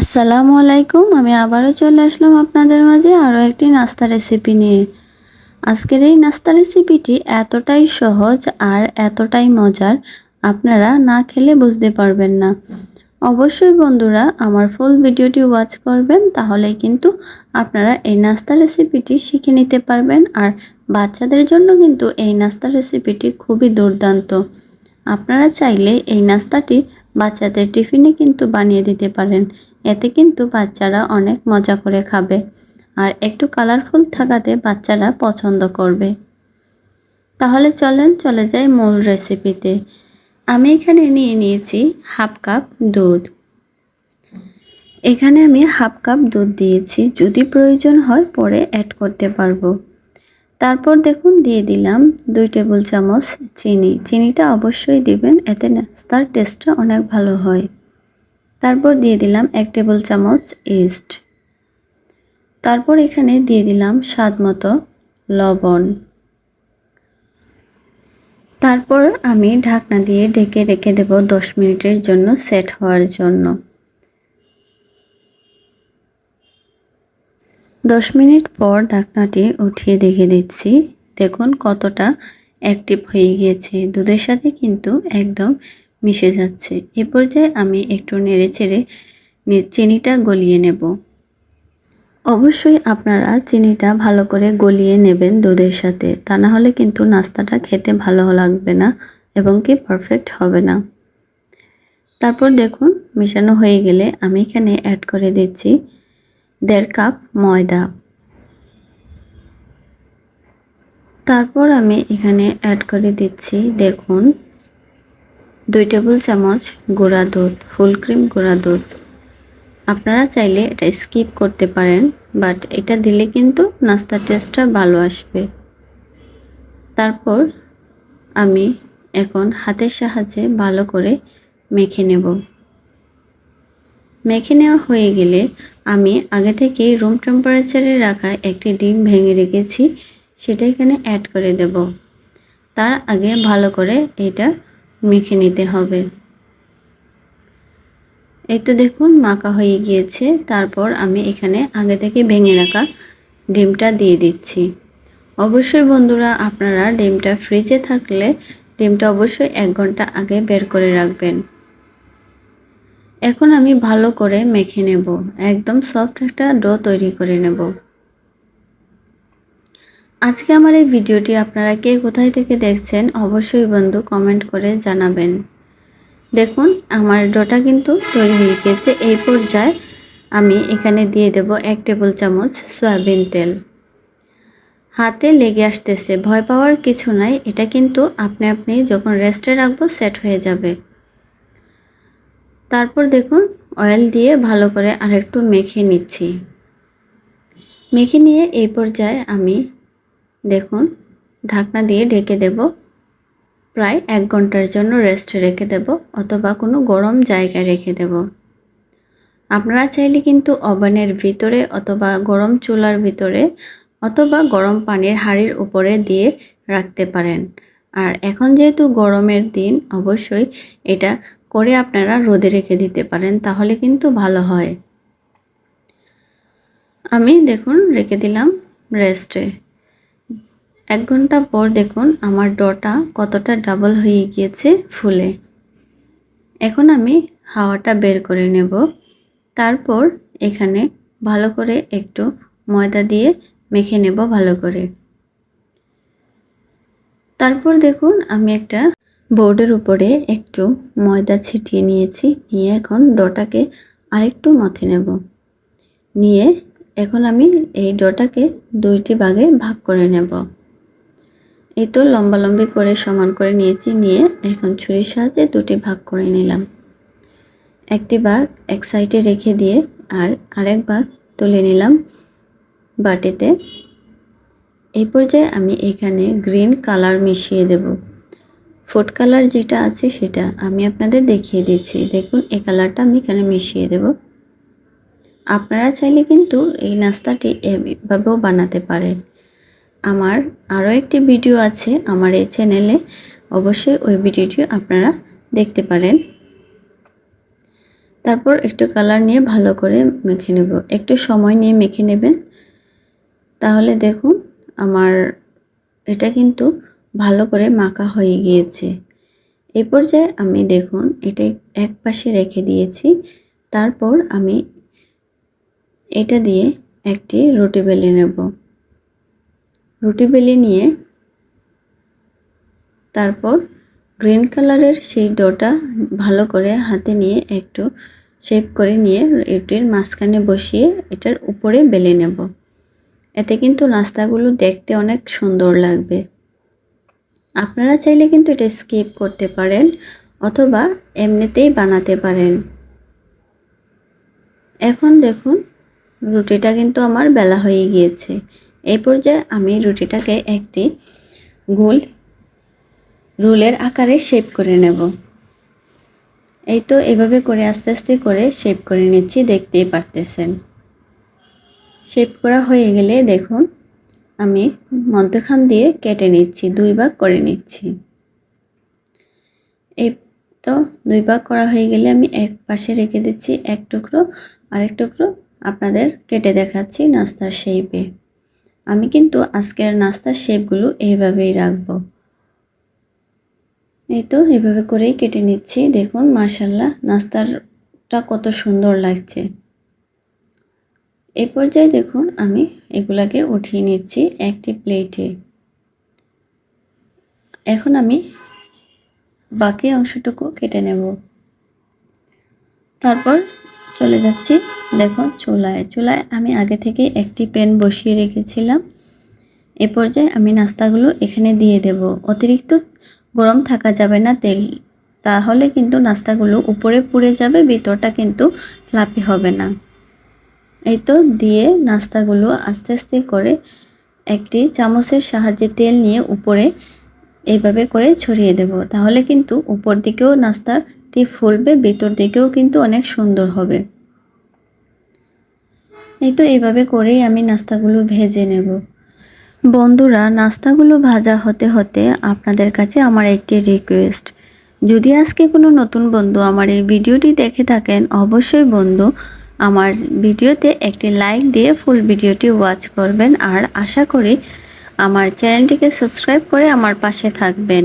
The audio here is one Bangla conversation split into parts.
আসসালামু আলাইকুম, আমি আবারও চলে আসলাম আপনাদের মাঝে আরও একটি নাস্তা রেসিপি নিয়ে। আজকের এই নাস্তা রেসিপিটি এতটাই সহজ আর এতটাই মজার, আপনারা না খেলে বুঝতে পারবেন না। অবশ্যই বন্ধুরা, আমার ফুল ভিডিওটি ওয়াচ করবেন, তাহলে কিন্তু আপনারা এই নাস্তা রেসিপিটি শিখে নিতে পারবেন আর বাচ্চাদের জন্য কিন্তু এই নাস্তা রেসিপিটি খুবই দুর্দান্ত। আপনারা চাইলে এই নাস্তাটি বাচ্চাদের টিফিনে কিন্তু বানিয়ে দিতে পারেন। এতে কিন্তু বাচ্চারা অনেক মজা করে খাবে আর একটু কালারফুল থাকাতে বাচ্চারা পছন্দ করবে। তাহলে চলেন চলে যাই মূল রেসিপিতে আমি এখানে নিয়ে নিয়েছি হাফ কাপ দুধ। এখানে আমি হাফ কাপ দুধ দিয়েছি, যদি প্রয়োজন হয় পরে অ্যাড করতে পারব। তারপর দেখুন দিয়ে দিলাম দুই টেবিল চামচ চিনি। চিনিটা অবশ্যই দিবেন, এতে নাস্তার টেস্টটা অনেক ভালো হয়। তারপর দিয়ে দিলাম এক টেবিল চামচ ইস্ট। তারপর এখানে দিয়ে দিলাম স্বাদ মতো লবণ। তারপর আমি ঢাকনা দিয়ে ঢেকে রেখে দেব দশ মিনিটের জন্য সেট হওয়ার জন্য। দশ মিনিট পর ঢাকনাটি উঠিয়ে দেখে দিচ্ছি। দেখুন কতটা অ্যাক্টিভ হয়ে গিয়েছে। দুধের সাথে কিন্তু একদম মিশে যাচ্ছে। এ পর্যায়ে আমি একটু নেড়ে চেড়ে চিনিটা গলিয়ে নেব। অবশ্যই আপনারা চিনিটা ভালো করে গলিয়ে নেবেন দুধের সাথে। তা না হলে কিন্তু নাস্তাটা খেতে ভালো লাগবে না এবং কি পারফেক্ট হবে না। তারপর দেখুন, মেশানো হয়ে গেলে আমি এখানে অ্যাড করে দিচ্ছি দেড় কাপ ময়দা। তারপর আমি এখানে অ্যাড করে দিচ্ছি, দেখুন দুই টেবিল চামচ গুঁড়া দুধ, ফুল ক্রিম গুঁড়া দুধ। আপনারা চাইলে এটা স্কিপ করতে পারেন, বাট এটা দিলে কিন্তু নাস্তার টেস্টটা ভালো আসবে। তারপর আমি এখন হাতের সাহায্যে ভালো করে মেখে নেব। মেখে নেওয়া হয়ে গেলে আমি আগে থেকেই রুম টেম্পারেচারে রাখা একটি ডিম ভেঙে রেখেছি, সেটা এখানে অ্যাড করে দেব। তার আগে ভালো করে এটা মেখে নিতে হবে। এই তো দেখুন, মাখা হয়ে গিয়েছে। তারপর আমি এখানে আগে থেকে ভেঙে রাখা ডিমটা দিয়ে দিচ্ছি। অবশ্যই বন্ধুরা, আপনারা ডিমটা ফ্রিজে থাকলে ডিমটা অবশ্যই এক ঘণ্টা আগে বের করে রাখবেন। এখন আমি ভালো করে মেখে নেব। একদম সফট একটা ডো তৈরি করে নেব। আজকে আমার এই ভিডিওটি আপনারা কে কোথায় থেকে দেখছেন অবশ্যই বন্ধু কমেন্ট করে জানাবেন। দেখুন, আমার ডোটা কিন্তু তৈরি হয়ে গেছে এই পর্যায়ে আমি এখানে দিয়ে দেব এক টেবিল চামচ সয়াবিন তেল। হাতে লেগে আসতেছে, ভয় পাওয়ার কিছু নাই। এটা কিন্তু আপনি আপনি যখন রেস্টে রাখব, সেট হয়ে যাবে। তারপর দেখুন, অয়েল দিয়ে ভালো করে আরেকটু মেখে নিচ্ছি। মেখে নিয়ে এই পর্যায়ে আমি দেখুন, ঢাকনা দিয়ে ঢেকে দেব। প্রায় এক ঘণ্টার জন্য রেস্টে রেখে দেব অথবা কোনো গরম জায়গায় রেখে দেব। আপনারা চাইলে কিন্তু ওভেনের ভিতরে অথবা গরম চুলার ভিতরে অথবা গরম পানির হাঁড়ির উপরে দিয়ে রাখতে পারেন। আর এখন যেহেতু গরমের দিন, অবশ্যই এটা করে আপনারা রোদে রেখে দিতে পারেন, তাহলে কিন্তু ভালো হয়। আমি দেখুন, রেখে দিলাম রেস্টে এক ঘণ্টা পর দেখুন আমার ডটা কতটা ডাবল হয়ে গিয়েছে ফুলে। এখন আমি হাওয়াটা বের করে নেব। তারপর এখানে ভালো করে একটু ময়দা দিয়ে মেখে নেব ভালো করে। তারপর দেখুন আমি একটা বোর্ডের উপরে একটু ময়দা ছিটিয়ে নিয়েছি, নিয়ে এখন ডটাকে আরেকটু মথে নেব। নিয়ে এখন আমি এই ডটাকে দুইটি ভাগে ভাগ করে নেব। এই তো লম্বা লম্বি করে সমান করে নিয়েছি, নিয়ে এখন ছুরির সাহায্যে দুটি ভাগ করে নিলাম। একটি ভাগ এক সাইডে রেখে দিয়ে আর আরেক ভাগ তুলে নিলাম বাটিতে। এই পর্যায়ে আমি এখানে গ্রিন কালার মিশিয়ে দেব। ফুড কালার যেটা আছে সেটা আমি আপনাদের দেখিয়ে দিচ্ছি। দেখুন, এই কালারটা আমি এখানে মিশিয়ে দেব। আপনারা চাইলে কিন্তু এই নাস্তাটি এভাবেও বানাতে পারেন। আমার আরও একটি ভিডিও আছে আমার এই চ্যানেলে। অবশ্যই ওই ভিডিওটি আপনারা দেখতে পারেন। তারপর একটু কালার নিয়ে ভালো করে মেখে নেব। একটু সময় নিয়ে মেখে নেবেন। তাহলে দেখুন, আমার এটা কিন্তু ভালো করে মাখা হয়ে গিয়েছে। এই পর্যায়ে আমি দেখুন, এটা এক পাশে রেখে দিয়েছি। তারপর আমি এটা দিয়ে একটি রুটি বেলে নেব। রুটি বেলে নিয়ে তারপর গ্রিন কালারের সেই ডোটা ভালো করে হাতে নিয়ে একটু শেপ করে নিয়ে রুটির মাঝখানে বসিয়ে এটার উপরে বেলে নেব। এতে কিন্তু নাস্তাগুলো দেখতে অনেক সুন্দর লাগবে। আপনারা চাইলে কিন্তু এটা স্কিপ করতে পারেন অথবা এমনিতেই বানাতে পারেন। এখন দেখুন, রুটিটা কিন্তু আমার বেলা হয়ে গিয়েছে। এই পর্যায়ে আমি রুটিটাকে একটি গোল রুলের আকারে শেপ করে নেব। এই তো এভাবে করে আস্তে আস্তে করে শেপ করে নিচ্ছি, দেখতেই পারতেছেন। শেপ করা হয়ে গেলে দেখুন, আমি মধ্যখান দিয়ে কেটে নিচ্ছি, দুই ভাগ করে নিচ্ছি। এই তো দুই ভাগ করা হয়ে গেলে আমি এক পাশে রেখে দিচ্ছি, এক টুকরো, আরেক টুকরো আপনাদের কেটে দেখাচ্ছি নাস্তার শেপে আমি কিন্তু আজকের নাস্তার শেপগুলো এইভাবেই রাখব। এই তো এভাবে করেই কেটে নিচ্ছি। দেখুন মাসাল্লাহ নাস্তারটা কত সুন্দর লাগছে। এই পর্যায়ে দেখুন, আমি এগুলাকে উঠিয়ে নিচ্ছি একটি প্লেটে। এখন আমি বাকি অংশটুকু কেটে নেব। তারপর চলে যাচ্ছি। দেখো, চুলায় চুলায় আমি আগে থেকে একটি প্যান বসিয়ে রেখেছিলাম। এ পর্যায়ে আমি নাস্তাগুলো এখানে দিয়ে দেব। অতিরিক্ত গরম থাকা যাবে না তেল। তাহলে কিন্তু নাস্তাগুলো উপরে পুড়ে যাবে, ভিতরটা কিন্তু ফ্লাপি হবে না। এই তো দিয়ে নাস্তাগুলো আস্তে আস্তে করে একটি চামচের সাহায্যে তেল নিয়ে উপরে এইভাবে করে ছড়িয়ে দেব। তাহলে কিন্তু উপর দিকেও নাস্তাটি ফুলবে, ভিতর দিকেও কিন্তু অনেক সুন্দর হবে। এই তো এইভাবে করেই আমি নাস্তাগুলো ভেজে নেব। বন্ধুরা, নাস্তাগুলো ভাজা হতে হতে আপনাদের কাছে আমার একটি রিকোয়েস্ট যদি আজকে কোনো নতুন বন্ধু আমার এই ভিডিওটি দেখে থাকেন, অবশ্যই বন্ধু, আমার ভিডিওতে একটি লাইক দিয়ে ফুল ভিডিওটি ওয়াচ করবেন। আর আশা করি আমার চ্যানেলটিকে সাবস্ক্রাইব করে আমার পাশে থাকবেন।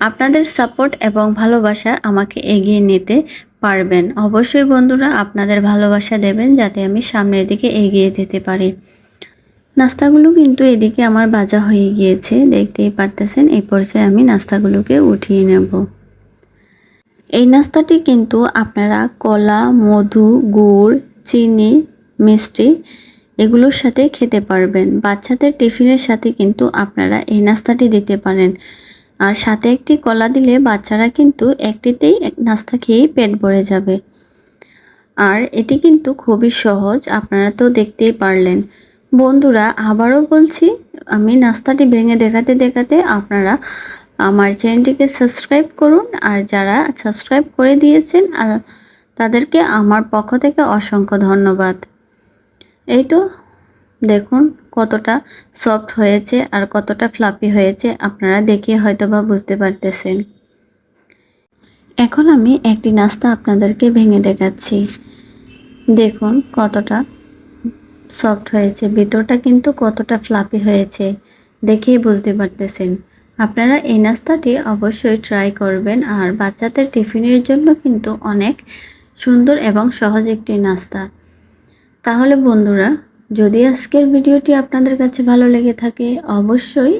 আপনাদের সাপোর্ট এবং ভালোবাসা আমাকে এগিয়ে নিতে পারবেন। অবশ্যই বন্ধুরা আপনাদের ভালোবাসা দেবেন যাতে আমি সামনের দিকে এগিয়ে যেতে পারি। নাস্তাগুলো কিন্তু এদিকে আমার বাজা হয়ে গিয়েছে, দেখতেই পারতেছেন, এই পর্যায়ে আমি নাস্তাগুলোকে উঠিয়ে নেব। এই নাস্তাটি কিন্তু আপনারা কলা, মধু, গুড়, চিনি, মিষ্টি এগুলোর সাথে খেতে পারবেন। বাচ্চাদের টিফিনের সাথে কিন্তু আপনারা এই নাস্তাটি দিতে পারেন। আর সাথে একটি কলা দিলে বাচ্চারা কিন্তু একটিতেই নাস্তা খেয়েই পেট ভরে যাবে। আর এটি কিন্তু খুবই সহজ, আপনারা তো দেখতেই পারলেন। বন্ধুরা, আবারও বলছি, আমি নাস্তাটি ভেঙে দেখাতে দেখাতে আপনারা আমার চ্যানেলটিকে সাবস্ক্রাইব করুন আর যারা সাবস্ক্রাইব করে দিয়েছেন তাদেরকে আমার পক্ষ থেকে অসংখ্য ধন্যবাদ। এই তো দেখুন কতটা সফট হয়েছে আর কতটা ফ্লাপি হয়েছে, আপনারা দেখে হয়তো বা বুঝতে পারতেছেন। এখন আমি একটি নাস্তা আপনাদেরকে ভেঙে দেখাচ্ছি। দেখুন কতটা সফট হয়েছে, ভিতরটা কিন্তু কতটা ফ্লাপি হয়েছে, দেখেই বুঝতে পারতেছেন। আপনারা এই নাস্তাটি অবশ্যই ট্রাই করবেন আর বাচ্চাদের টিফিনের জন্য কিন্তু অনেক সুন্দর এবং সহজ একটি নাস্তা। তাহলে বন্ধুরা যদি আজকের ভিডিওটি আপনাদের কাছে ভালো লেগে থাকে, অবশ্যই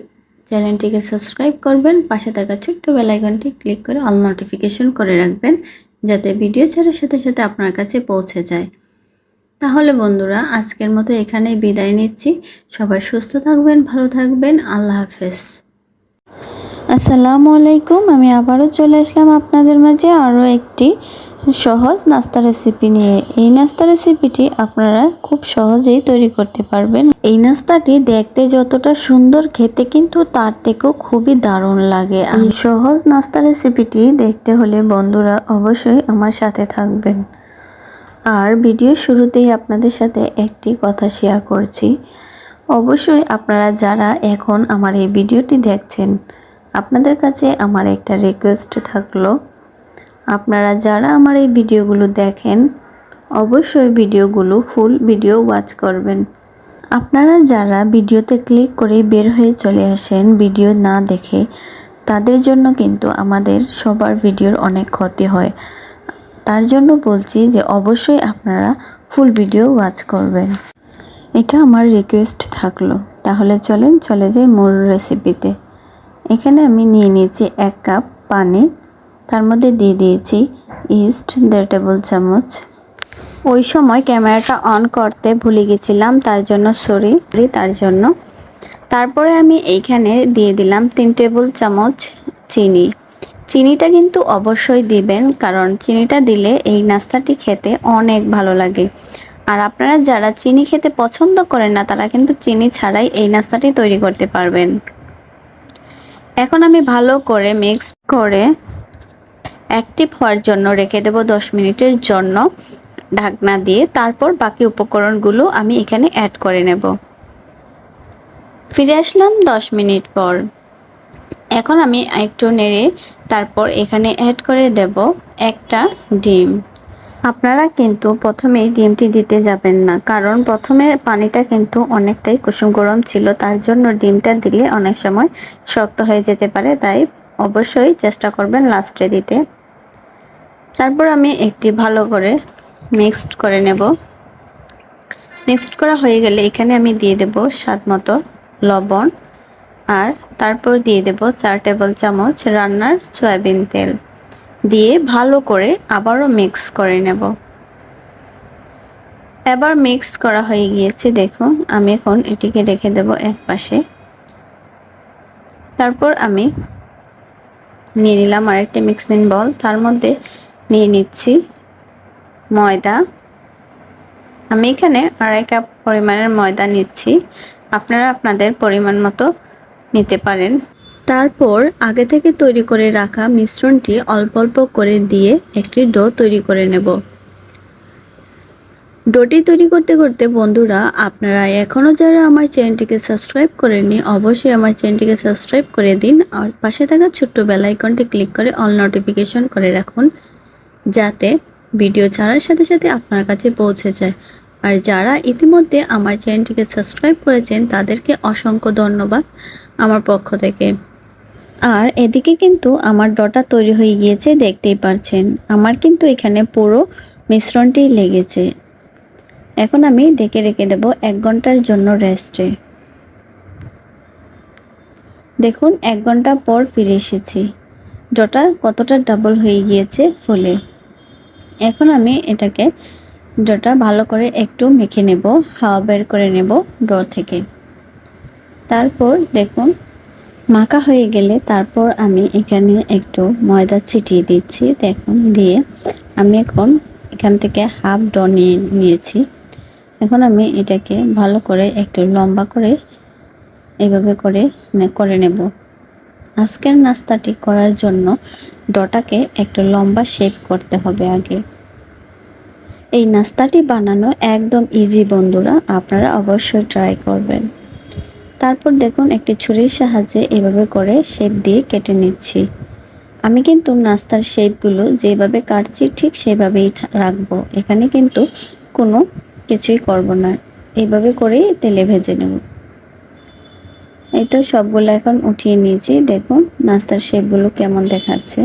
চ্যানেলটিকে সাবস্ক্রাইব করবেন, পাশে থাকা ছোট্ট বেলাইকনটি ক্লিক করে অল নোটিফিকেশন করে রাখবেন, যাতে ভিডিও ছাড়ার সাথে সাথে আপনার কাছে পৌঁছে যায়। তাহলে বন্ধুরা, আজকের মতো এখানেই বিদায় নিচ্ছি। সবাই সুস্থ থাকবেন, ভালো থাকবেন। আল্লাহ হাফেজ। আসসালামু আলাইকুম। আমি আবারও চলে আসলাম আপনাদের মাঝে আরও একটি সহজ নাস্তা রেসিপি নিয়ে। এই নাস্তা রেসিপিটি আপনারা খুব সহজেই তৈরি করতে পারবেন। এই নাস্তাটি দেখতে যতটা সুন্দর, খেতে কিন্তু তার থেকেও খুবই দারুণ লাগে। এই সহজ নাস্তা রেসিপিটি দেখতে হলে বন্ধুরা অবশ্যই আমার সাথে থাকবেন। আর ভিডিও শুরুতেই আপনাদের সাথে একটি কথা শেয়ার করছি। অবশ্যই আপনারা যারা এখন আমার এই ভিডিওটি দেখছেন, আপনাদের কাছে আমার একটা রিকোয়েস্ট থাকল। আপনারা যারা আমার এই ভিডিওগুলো দেখেন, অবশ্যই ভিডিওগুলো, ফুল ভিডিও ওয়াচ করবেন। আপনারা যারা ভিডিওতে ক্লিক করে বের হয়ে চলে আসেন ভিডিও না দেখে, তাদের জন্য কিন্তু আমাদের সবার ভিডিওর অনেক ক্ষতি হয়। তার জন্য বলছি যে অবশ্যই আপনারা ফুল ভিডিও ওয়াচ করবেন। এটা আমার রিকোয়েস্ট থাকল। তাহলে চলেন, চলে যাই মূল রেসিপিতে এখানে আমি নিয়ে নিয়েছি এক কাপ পানি। তার মধ্যে দিয়ে দিয়েছি ইস্ট দেড় টেবিল চামচ। ওই সময় ক্যামেরাটা অন করতে ভুলে গেছিলাম, তার জন্য সরি তার জন্য। তারপরে আমি এইখানে দিয়ে দিলাম তিন টেবিল চামচ চিনি। চিনিটা কিন্তু অবশ্যই দিবেন, কারণ চিনিটা দিলে এই নাস্তাটি খেতে অনেক ভালো লাগে। আর আপনারা যারা চিনি খেতে পছন্দ করেন না, তারা কিন্তু চিনি ছাড়াই এই নাস্তাটি তৈরি করতে পারবেন। এখন আমি ভালো করে মিক্স করে অ্যাক্টিভ হওয়ার জন্য রেখে দেব দশ মিনিটের জন্য ঢাকনা দিয়ে। তারপর বাকি উপকরণগুলো আমি এখানে অ্যাড করে নেব। ফিরে আসলাম দশ মিনিট পর। এখন আমি একটু নেড়ে তারপর এখানে অ্যাড করে দেব একটা ডিম। আপনারা কিন্তু প্রথমেই ডিমটি দিতে যাবেন না, কারণ প্রথমে পানিটা কিন্তু অনেকটাই কুসুম গরম ছিল, তার জন্য ডিমটা দিলে অনেক সময় শক্ত হয়ে যেতে পারে, তাই অবশ্যই চেষ্টা করবেন লাস্টে দিতে। তারপর আমি একটি ভালো করে মিক্সড করে নেব। মিক্সড করা হয়ে গেলে এখানে আমি দিয়ে দেব স্বাদ মতো লবণ আর তারপর দিয়ে দেব চার টেবিল চামচ রান্নার সয়াবিন তেল। দিয়ে ভালো করে আবারও মিক্স করে নেব। এবার মিক্স করা হয়ে গিয়েছে, দেখুন, আমি এখন এটিকে রেখে দেব এক পাশে। তারপর আমি নিয়ে নিলাম আরেকটি মিক্সিং বল তার মধ্যে নিয়ে নিচ্ছি ময়দা। আমি এখানে আড়াই কাপ পরিমাণের ময়দা নিচ্ছি। আপনারা আপনাদের পরিমাণ মতো নিতে পারেন। তারপর আগে থেকে তৈরি করে রাখা মিশ্রণটি অল্প অল্প করে দিয়ে একটি ডো তৈরি করে নেব। ডোটি তৈরি করতে করতে বন্ধুরা, আপনারা এখনও যারা আমার চ্যানেলটিকে সাবস্ক্রাইব করেননি, অবশ্যই আমার চ্যানেলটিকে সাবস্ক্রাইব করে দিন। আর পাশে থাকা ছোট্ট বেলাইকনটি ক্লিক করে অল নোটিফিকেশন করে রাখুন। যাতে ভিডিও ছাড়ার সাথে সাথে আপনার কাছে পৌঁছে যায়। আর যারা ইতিমধ্যে আমার চ্যানেলটিকে সাবস্ক্রাইব করেছেন, তাদেরকে অসংখ্য ধন্যবাদ আমার পক্ষ থেকে। আর এদিকে কিন্তু আমার ডটা তৈরি হয়ে গিয়েছে, দেখতেই পারছেন। আমার কিন্তু এখানে পুরো মিশ্রণটি লেগেছে। এখন আমি ডেকে রেখে দেব এক ঘণ্টার জন্য রেস্টে। দেখুন, এক ঘণ্টা পর ফিরে এসেছি। ডটা কতটা ডাবল হয়ে গিয়েছে ফুলে। এখন আমি এটাকে ডটা ভালো করে একটু মেখে নেব, হাওয়া বের করে নেব ডো থেকে। তারপর দেখুন, মাখা হয়ে গেলে তারপর আমি এখানে একটু ময়দা ছিটিয়ে দিচ্ছি। দেখুন, দিয়ে আমি এখন এখান থেকে হাফ ড নিয়ে নিয়েছি। এখন আমি এটাকে ভালো করে একটু লম্বা করে এভাবে করে করে নেব। আজকের নাস্তাটি করার জন্য ডটাকে একটু লম্বা শেপ করতে হবে আগে। এই নাস্তাটি বানানো একদম ইজি বন্ধুরা, আপনারা অবশ্যই ট্রাই করবেন। তারপর দেখুন একটি ছুরির সাহায্যে এভাবে করে শেপ দিয়ে কেটে নিচ্ছি। আমি কিন্তু নাস্তার শেপগুলো যেভাবে কাটছি ঠিক সেভাবেই রাখব। এখানে কিন্তু কোনো কিছুই করব না। এইভাবে করেই তেলে ভেজে নেব। এই তো সবগুলো এখন উঠিয়ে নিয়েছি, দেখুন নাস্তার শেপগুলো কেমন দেখাচ্ছে।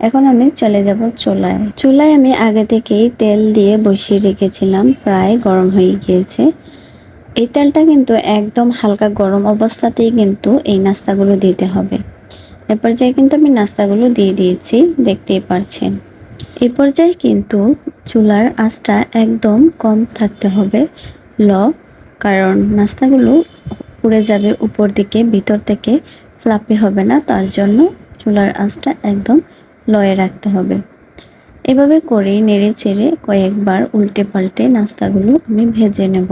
এখন আমি চলে যাব চুলায়। চুলায় আমি আগে থেকেই তেল দিয়ে বসিয়ে রেখেছিলাম, প্রায় গরম হয়ে গিয়েছে। এই তেলটা কিন্তু একদম হালকা গরম অবস্থাতেই কিন্তু এই নাস্তাগুলো দিতে হবে। এ পর্যায়ে কিন্তু আমি নাস্তাগুলো দিয়ে দিয়েছি, দেখতেই পারছেন। এ পর্যায়ে কিন্তু চুলার আঁচটা একদম কম থাকতে হবে, ল, কারণ নাস্তাগুলো পুড়ে যাবে উপর দিকে, ভিতর থেকে ফ্লাপি হবে না, তার জন্য চুলার আঁচটা একদম লয়ে রাখতে হবে। এভাবে করে নেড়ে চেড়ে কয়েকবার উল্টে পাল্টে নাস্তাগুলো আমি ভেজে নেব।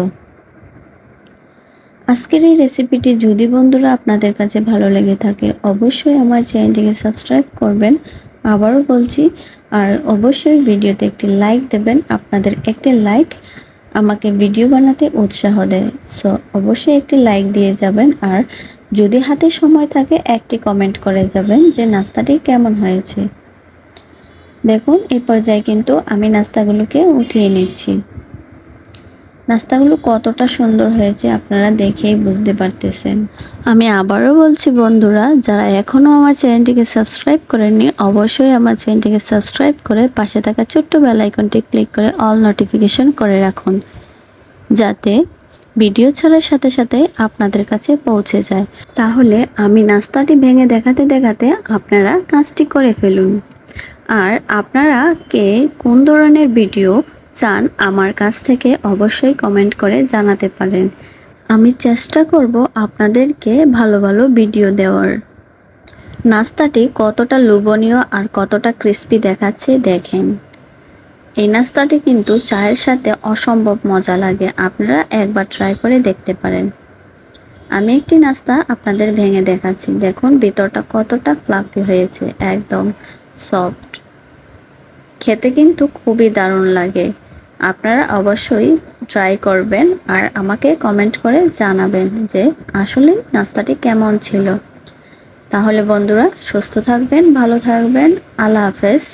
আজকের এই রেসিপিটি যদি বন্ধুরা আপনাদের কাছে ভালো লেগে থাকে, অবশ্যই আমার চ্যানেলটিকে সাবস্ক্রাইব করবেন, আবারও বলছি, আর অবশ্যই ভিডিওতে একটি লাইক দেবেন, আপনাদের একটি লাইক আমাকে ভিডিও বানাতে উৎসাহ দেয়। সো অবশ্যই একটি লাইক দিয়ে যাবেন আর যদি হাতে সময় থাকে, একটি কমেন্ট করে যাবেন যে নাস্তাটি কেমন হয়েছে। দেখুন এই পর্যায়ে কিন্তু আমি নাস্তাগুলোকে উঠিয়ে নিচ্ছি। নাস্তাগুলো কতটা সুন্দর হয়েছে আপনারা দেখেই বুঝতে পারতেছেন। আমি আবারও বলছি বন্ধুরা, যারা এখনও আমার চ্যানেলটিকে সাবস্ক্রাইব করেননি, অবশ্যই আমার চ্যানেলটিকে সাবস্ক্রাইব করে পাশে থাকা ছোট্ট বেল আইকনটি ক্লিক করে অল নোটিফিকেশন করে রাখুন, যাতে ভিডিও ছাড়ার সাথে সাথে আপনাদের কাছে পৌঁছে যায়। তাহলে আমি নাস্তাটি ভেঙে দেখাতে দেখাতে আপনারা কাজটি করে ফেলুন। আর আপনারা কে কোন ধরনের ভিডিও চান আমার কাছ থেকে অবশ্যই কমেন্ট করে জানাতে পারেন। আমি চেষ্টা করব আপনাদেরকে ভালো ভালো ভিডিও দেওয়ার। নাস্তাটি কতটা লোভনীয় আর কতটা ক্রিস্পি দেখাচ্ছে দেখেন। এই নাস্তাটি কিন্তু চায়ের সাথে অসম্ভব মজা লাগে, আপনারা একবার ট্রাই করে দেখতে পারেন। আমি একটি নাস্তা আপনাদের ভেঙে দেখাচ্ছি, দেখুন ভিতরটা কতটা ফ্লাফি হয়েছে, একদম সফট খেতে কিন্তু খুবই দারুণ লাগে। আপনারা অবশ্যই ট্রাই করবেন আর আমাকে কমেন্ট করে জানাবেন যে আসলে নাস্তাটি কেমন ছিল। তাহলে বন্ধুরা সুস্থ থাকবেন, ভালো থাকবেন, আল্লাহ হাফেজ।